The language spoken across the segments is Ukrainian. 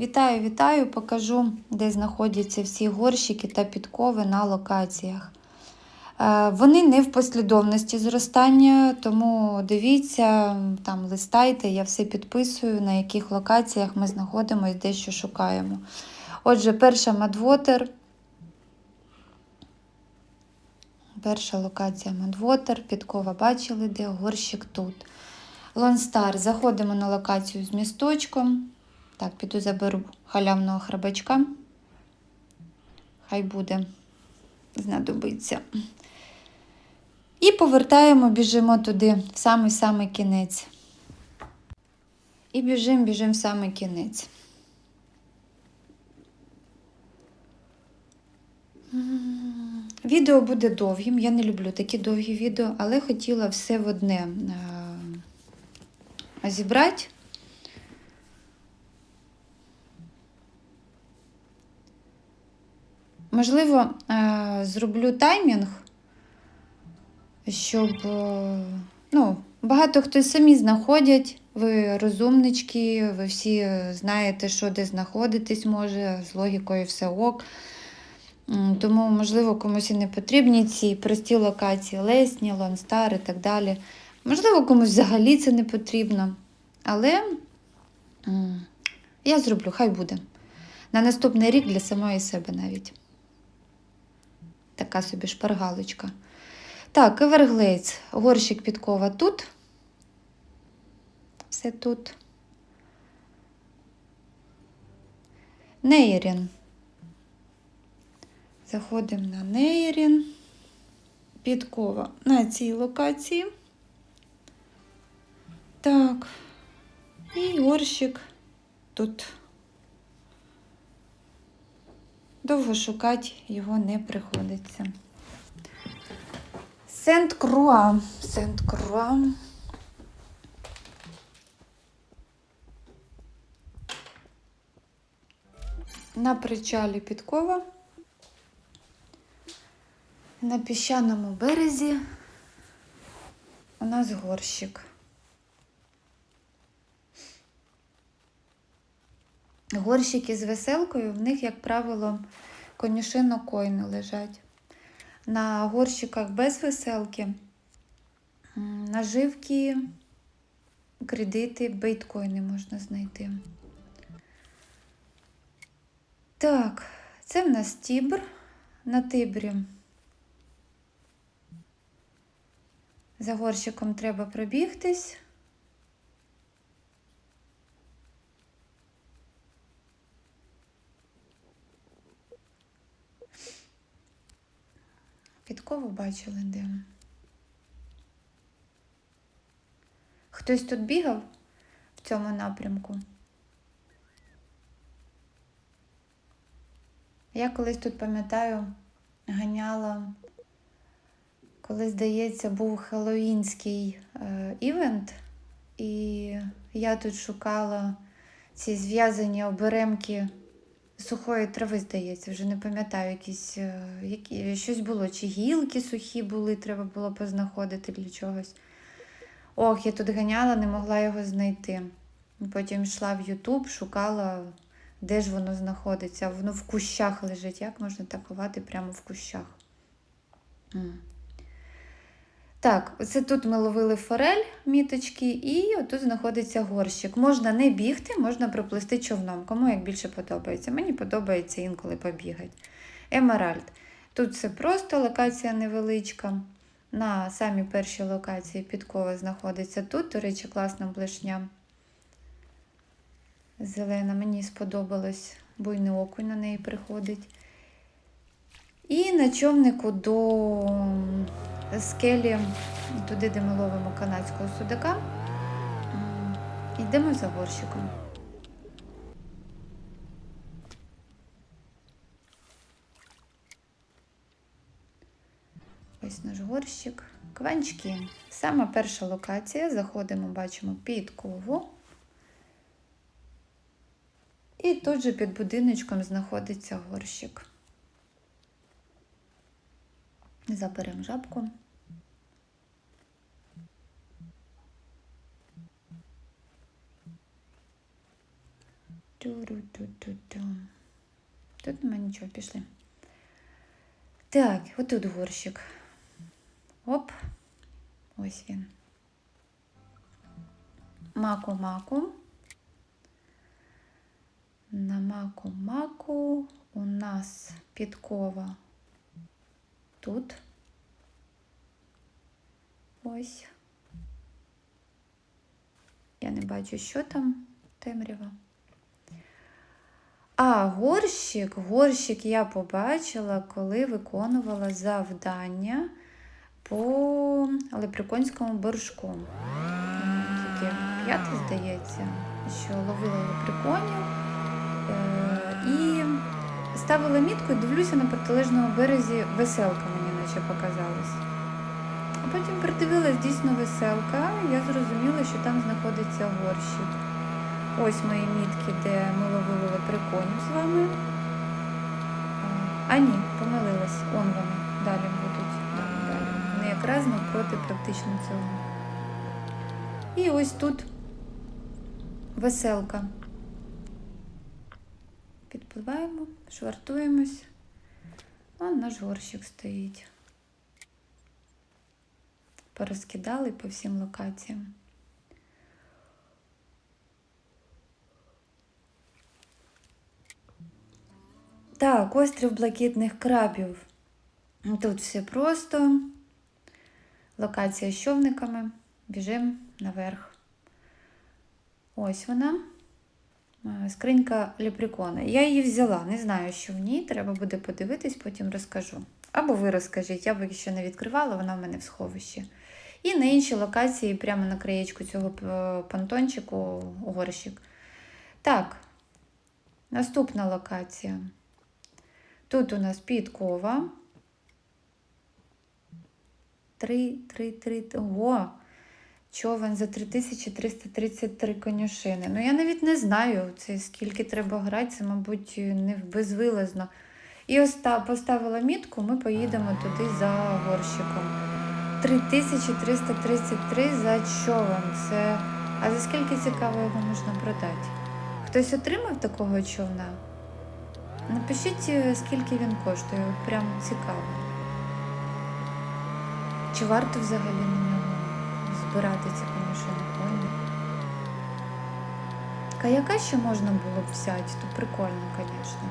Вітаю, вітаю! Покажу, де знаходяться всі горщики та підкови на локаціях. Е, Вони не в послідовності зростання, тому дивіться, там листайте, я все підписую, на яких локаціях ми знаходимося, де що шукаємо. Отже, перша Мадвотер. Перша локація Мадвотер, підкова бачили, де горщик тут. Лонстар. Заходимо на локацію з місточком. Так, піду заберу халявного храбачка. Хай буде, знадобиться. І повертаємо, біжимо туди, в самий-самий кінець. І біжимо, біжимо в самий кінець. Відео буде довгим. Я не люблю такі довгі відео, але хотіла все в одне е, зібрати. Можливо, е, зроблю таймінг, щоб е, ну, багато хто самі знаходять. Ви розумнички, ви всі знаєте, що де знаходитись може, з логікою все ок. Тому, можливо, комусь і не потрібні ці прості локації, Лесні, Лонстар і так далі. Можливо, комусь взагалі це не потрібно. Але я зроблю, хай буде. На наступний рік для самої себе навіть. Така собі шпаргалочка. Так, Everglades. Горщик підкова тут. Все тут. Нейрін. Заходимо на Нейрін. Підкова на цій локації. Так. І горщик тут. Довго шукати його не приходиться. Сент-Круа. Сент-Круа. На причалі підкова. На піщаному березі у нас горщик. Горщики з веселкою, в них, як правило, конюшино койни лежать. На горщиках без веселки наживки, кредити, бейткоїни можна знайти. Так, це в нас тібр на тибрі. За горщиком треба пробігтись. Підкову бачили де. Хтось тут бігав в цьому напрямку? Я колись тут пам'ятаю, ганяла, коли, здається, був хеллоуінський е, івент, і я тут шукала ці зв'язані оберемки сухої трави, здається, вже не пам'ятаю, якісь, е, які, щось було, чи гілки сухі були, треба було познаходити для чогось. Ох, я тут ганяла, не могла його знайти. Потім йшла в Ютуб, шукала, де ж воно знаходиться. Воно в кущах лежить. Як можна так ховати прямо в кущах? Так, оце тут ми ловили форель, міточки, і отут знаходиться горщик. Можна не бігти, можна проплисти човном. Кому як більше подобається. Мені подобається інколи побігати. Емеральд. Тут все просто, локація невеличка. На самій першій локації підкова знаходиться тут. До речі, класна блешня. Зелена, мені сподобалось, буйний окунь на неї приходить. І на човнику до скелі, туди, де ми ловимо канадського судака, йдемо за горщиком. Ось наш горщик. Кванчки. Сама перша локація. Заходимо, бачимо підкову. І тут же під будиночком знаходиться горщик. Заберемо жабку. Ту-ру-ту-ту-ту. Тут нема нічого, пішли. Так, отут горщик. Оп. Ось він. Маку-маку. На маку-маку у нас підкова тут. Ось. Я не бачу, що там темрява. А горщик, горщик я побачила, коли виконувала завдання по лепреконському боржку. Тільки п'яте, здається, що ловила лепреконів е, і ставила мітку і дивлюся на протилежному березі веселка мені наче показалась. А потім придивилась дійсно веселка, і я зрозуміла, що там знаходиться горщик. Ось мої мітки, де ми ловили лепреконів з вами. А ні, помилилась. Он вони далі будуть. Далі. Вони якраз навпроти практично цього. І ось тут веселка. Підпливаємо, швартуємось. А наш горщик стоїть. Порозкидали по всім локаціям. Так, острів блакитних крабів. Тут все просто. Локація з човниками. Біжимо наверх. Ось вона. Е, Скринька лепрекона. Я її взяла. Не знаю, що в ній. Треба буде подивитись, потім розкажу. Або ви розкажіть, я поки що не відкривала, вона в мене в сховищі. І на іншій локації, прямо на краєчку цього понтончику, горщик. Так, наступна локація. Тут у нас підкова. Три, три, три. Ого! Човен за 3333 конюшини. Ну, я навіть не знаю, це скільки треба грати, це, мабуть, не безвилазно. І ось та- поставила мітку, ми поїдемо туди за горщиком. 3333 за човен. Це... А за скільки цікаво його можна продати? Хтось отримав такого човна? Напишіть, е, скільки він коштує, прям цікаво. Чи варто взагалі збирати ці комішини коні? Каяка ще можна було б взяти, то прикольно, звісно.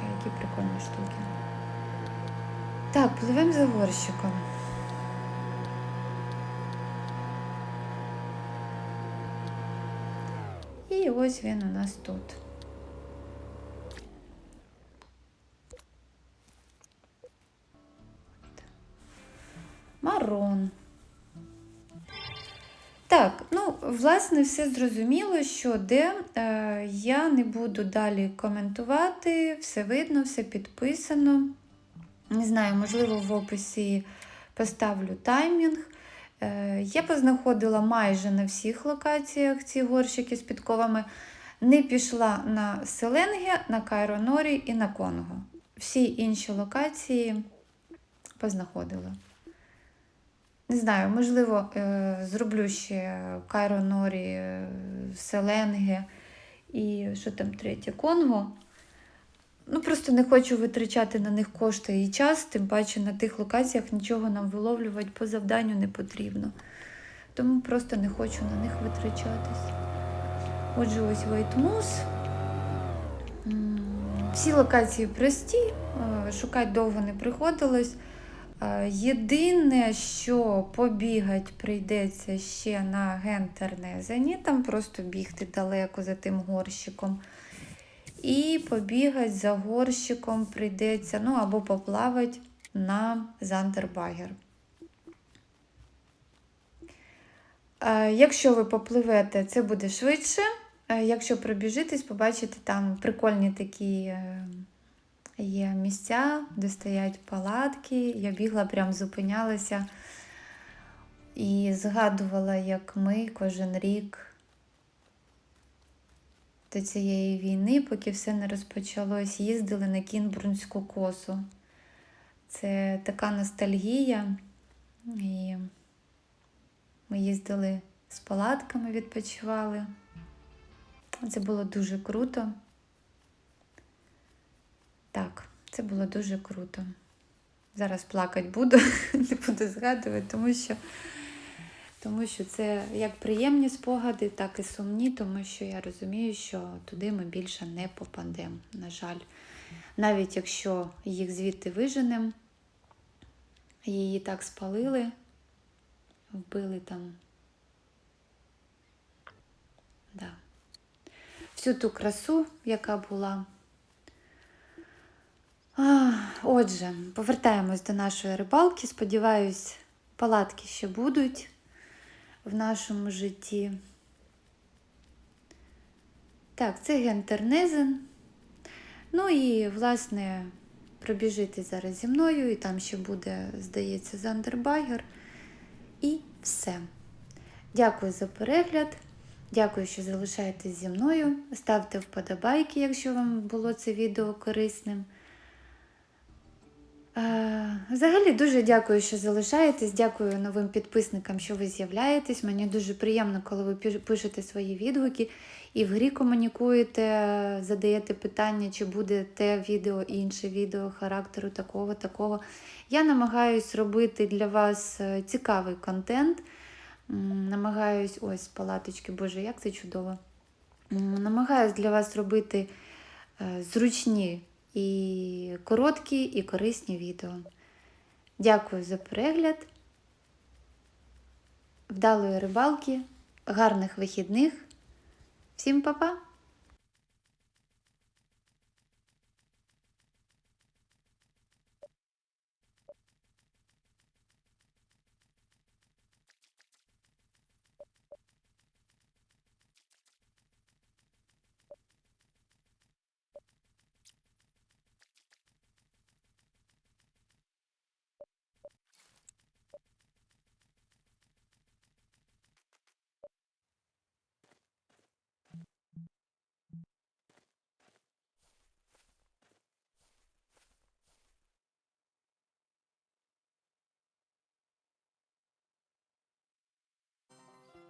Каяки прикольні штуки. Так, пливемо за горщиком. І ось він у нас тут. Так, ну, власне, все зрозуміло, що де е, я не буду далі коментувати, все видно, все підписано. Не знаю, можливо, в описі поставлю таймінг. Е, я познаходила майже на всіх локаціях ці горщики з підковами. Не пішла на Селенге, на Кайронорі і на Конго. Всі інші локації познаходила. Не знаю, можливо, е, зроблю ще Кайро Норі, е, Селенге і що там третє Конго. Ну, просто не хочу витрачати на них кошти і час, тим паче на тих локаціях нічого нам виловлювати по завданню не потрібно. Тому просто не хочу на них витрачатись. Отже, ось Вайтмус. Всі локації прості, е, шукати довго не приходилось. Е, Єдине, що побігати прийдеться ще на Гентернезені, там просто бігти далеко за тим горщиком. І побігати за горщиком прийдеться, ну або поплавати на Зандербагер. Е, Якщо ви попливете, це буде швидше. Е, Якщо пробіжитесь, побачите там прикольні такі є місця, де стоять палатки. Я бігла, прям зупинялася і згадувала, як ми кожен рік до цієї війни, поки все не розпочалось, їздили на Кінбурнську косу. Це така ностальгія. І ми їздили з палатками, відпочивали. Це було дуже круто. Так, це було дуже круто. Зараз плакати буду, не буду згадувати, тому що, тому що це як приємні спогади, так і сумні, тому що я розумію, що туди ми більше не попадемо, на жаль. Навіть якщо їх звідти виженемо, її так спалили, вбили там. Да. Всю ту красу, яка була. Отже, повертаємось до нашої рибалки. Сподіваюсь, палатки ще будуть в нашому житті. Так, це гентернезен. Ну і, власне, пробіжити зараз зі мною, і там ще буде, здається, Зандербайгер. І все. Дякую за перегляд. Дякую, що залишаєтесь зі мною. Ставте вподобайки, якщо вам було це відео корисним. Е, Взагалі дуже дякую, що залишаєтесь. Дякую новим підписникам, що ви з'являєтесь. Мені дуже приємно, коли ви пишете свої відгуки і в грі комунікуєте, задаєте питання, чи буде те відео, інше відео характеру такого, такого. Я намагаюсь робити для вас е, цікавий контент. Намагаюсь, ось палаточки, боже, як це чудово. Намагаюсь для вас робити е, зручні і короткі, і корисні відео. Дякую за перегляд. Вдалої рибалки, гарних вихідних. Всім па-па!